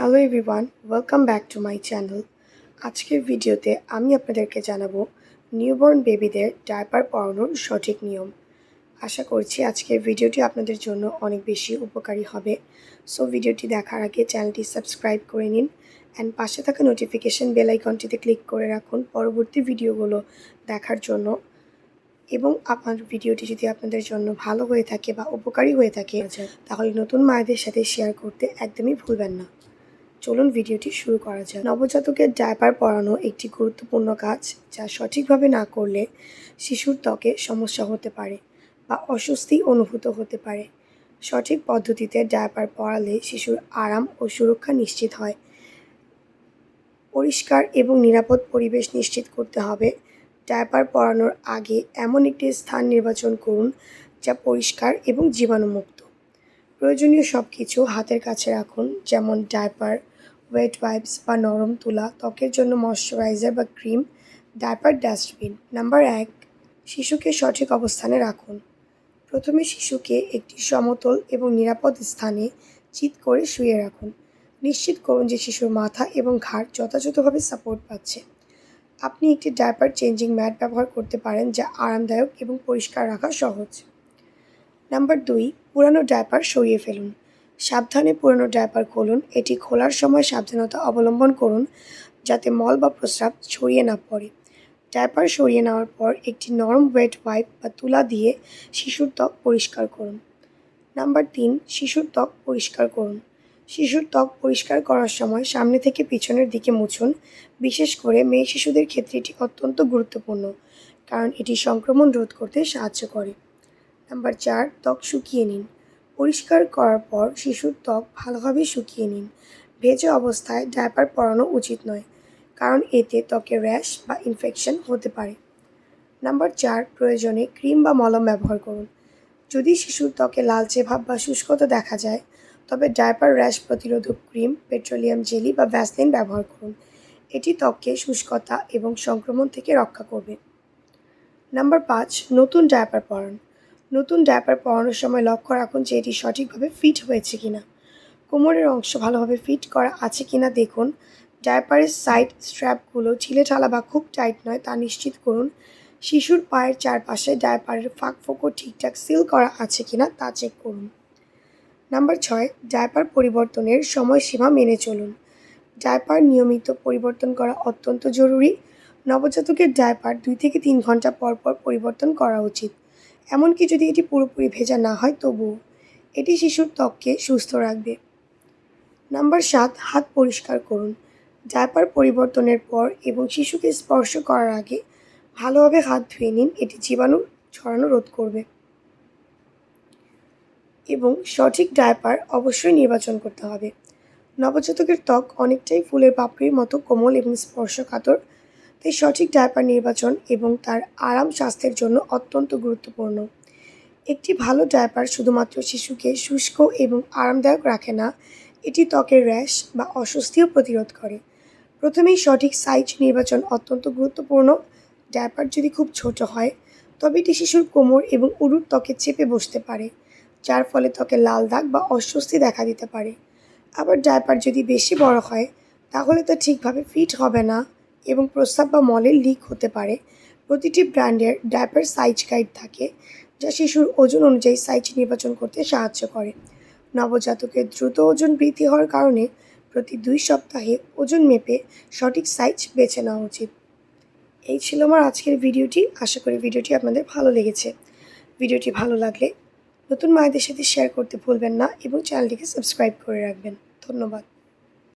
Hello everyone welcome back to my channel আজকের ভিডিওতে আমি আপনাদেরকে জানাব নিউবর্ন বেবিদের ডায়পার পরানোর সঠিক নিয়ম। আশা করছি আজকের ভিডিওটি আপনাদের জন্য অনেক বেশি উপকারী হবে। সো ভিডিওটি দেখার আগে চ্যানেলটি সাবস্ক্রাইব করে নিন অ্যান্ড পাশে থাকা নোটিফিকেশন বেল আইকনটিতে ক্লিক করে রাখুন পরবর্তী ভিডিওগুলো দেখার জন্য। এবং আপনার ভিডিওটি যদি আপনাদের জন্য ভালো হয়ে থাকে বা উপকারী হয়ে থাকে, তাহলে নতুন মায়েদের সাথে শেয়ার করতে একদমই ভুলবেন না। চলুন ভিডিওটি শুরু করা যাক। নবজাতকের ডায়পার পরানো একটি গুরুত্বপূর্ণ কাজ যা সঠিকভাবে না করলে শিশুর ত্বকে সমস্যা হতে পারে বা অস্বস্তি অনুভূত হতে পারে। সঠিক পদ্ধতিতে ডায়পার পরালে শিশুর আরাম ও সুরক্ষা নিশ্চিত হয়। পরিষ্কার এবং নিরাপদ পরিবেশ নিশ্চিত করতে হবে। ডায়পার পরানোর আগে এমন একটি স্থান নির্বাচন করুন যা পরিষ্কার এবং জীবাণুমুক্ত। প্রয়োজনীয় সব কিছু হাতের কাছে রাখুন, যেমন ডায়পার ওয়েট ওয়াইপস বা নরম তুলা, ত্বকের জন্য ময়শ্চারাইজার বা ক্রিম ডায়পার ডাস্টবিন নাম্বার এক, শিশুকে সঠিক অবস্থানে রাখুন। প্রথমে শিশুকে একটি সমতল এবং নিরাপদ স্থানে চিৎ করে শুয়ে রাখুন। নিশ্চিত করুন যে শিশুর মাথা এবং ঘাড় যথাযথভাবে সাপোর্ট পাচ্ছে। আপনি একটি ডায়পার চেঞ্জিং ম্যাট ব্যবহার করতে পারেন, যা আরামদায়ক এবং পরিষ্কার রাখা সহজ। নাম্বার দুই, পুরানো ডায়পার সরিয়ে ফেলুন। সাবধানে পুরানো ডায়পার খুলুন। এটি খোলার সময় সাবধানতা অবলম্বন করুন যাতে মল বা প্রস্রাব ছড়িয়ে না পড়ে। ডায়পার সরিয়ে নেওয়ার পর একটি নরম ওয়েট ওয়াইপ বা তুলা দিয়ে শিশুর ত্বক পরিষ্কার করুন। নাম্বার তিন, শিশুর ত্বক পরিষ্কার করুন। শিশুর ত্বক পরিষ্কার করার সময় সামনে থেকে পিছনের দিকে মুছুন। বিশেষ করে মেয়ে শিশুদের ক্ষেত্রে এটি অত্যন্ত গুরুত্বপূর্ণ, কারণ এটি সংক্রমণ রোধ করতে সাহায্য করে। নাম্বার চার, ত্বক শুকিয়ে নিন। পরিষ্কার করার পর শিশুর ত্বক ভালোভাবে শুকিয়ে নিন। ভেজে অবস্থায় ডায়পার পরানো উচিত নয়, কারণ এতে ত্বকে র্যাশ বা ইনফেকশন হতে পারে। নাম্বার চার, প্রয়োজনে ক্রিম বা মলম ব্যবহার করুন। যদি শিশুর ত্বকে লালচে ভাব বা শুষ্কতা দেখা যায়, তবে ডায়পার র্যাশ প্রতিরোধক ক্রিম, পেট্রোলিয়াম জেলি বা ভ্যাসলিন ব্যবহার করুন। এটি ত্বককে শুষ্কতা এবং সংক্রমণ থেকে রক্ষা করবে। নাম্বার পাঁচ, নতুন ডায়পার পরান। নতুন ডায়পার পরানোর সময় লক্ষ্য রাখুন যে এটি সঠিকভাবে ফিট হয়েছে কিনা। কোমরের অংশ ভালোভাবে ফিট করা আছে কিনা দেখুন। ডায়পারের সাইড স্ট্র্যাপগুলো ঢালা বা খুব টাইট নয় তা নিশ্চিত করুন। শিশুর পায়ের চারপাশে ডায়পারের ফাঁক ফোকর ঠিকঠাক সিল করা আছে কিনা তা চেক করুন। নাম্বার ছয় ডায়পার পরিবর্তনের সময়সীমা মেনে চলুন। ডায়পার নিয়মিত পরিবর্তন করা অত্যন্ত জরুরি। নবজাতকের ডায়পার দুই থেকে তিন ঘণ্টা পর পর পরিবর্তন করা উচিত। এমনকি যদি এটি পুরোপুরি ভেজা না হয়, তবুও এটি শিশুর ত্বককে সুস্থ রাখবে। নাম্বার সাত, হাত পরিষ্কার করুন। ডায়পার পরিবর্তনের পর এবং শিশুকে স্পর্শ করার আগে ভালোভাবে হাত ধুয়ে নিন, এটি জীবাণু ছড়ানো রোধ করবে। এবং সঠিক ডায়পার অবশ্যই নির্বাচন করতে হবে। নবজাতকের ত্বক অনেকটাই ফুলের পাপড়ির মতো কোমল এবং স্পর্শকাতর তাই সঠিক ডায়পার নির্বাচন এবং তার আরাম স্বাস্থ্যের জন্য অত্যন্ত গুরুত্বপূর্ণ। একটি ভালো ডায়পার শুধুমাত্র শিশুকে শুষ্ক এবং আরামদায়ক রাখে না, এটি ত্বকের র্যাশ বা অস্বস্তিও প্রতিরোধ করে। প্রথমেই সঠিক সাইজ নির্বাচন অত্যন্ত গুরুত্বপূর্ণ। ডায়পার যদি খুব ছোট হয়, তবে এটি শিশুর কোমর এবং উরুর ত্বকে চেপে বসতে পারে, যার ফলে ত্বকে লাল দাগ বা অস্বস্তি দেখা দিতে পারে। আবার ডায়পার যদি বেশি বড় হয়, তাহলে তা ঠিকভাবে ফিট হবে না। এবং প্রস্রাব বা মলের লিক হতে পারে। প্রতিটি ব্র্যান্ডের ডায়পার সাইজ গাইড থাকে, যা শিশুর ওজন অনুযায়ী সাইজ নির্বাচন করতে সাহায্য করে। নবজাতকের দ্রুত ওজন বৃদ্ধি হওয়ার কারণে প্রতি দুই সপ্তাহে ওজন মেপে সঠিক সাইজ বেছে নেওয়া উচিত। এই ছিল আমার আজকের ভিডিওটি। আশা করি ভিডিওটি আপনাদের ভালো লেগেছে। ভিডিওটি ভালো লাগলে নতুন মায়েদের সাথে শেয়ার করতে ভুলবেন না এবং চ্যানেলটিকে সাবস্ক্রাইব করে রাখবেন। ধন্যবাদ।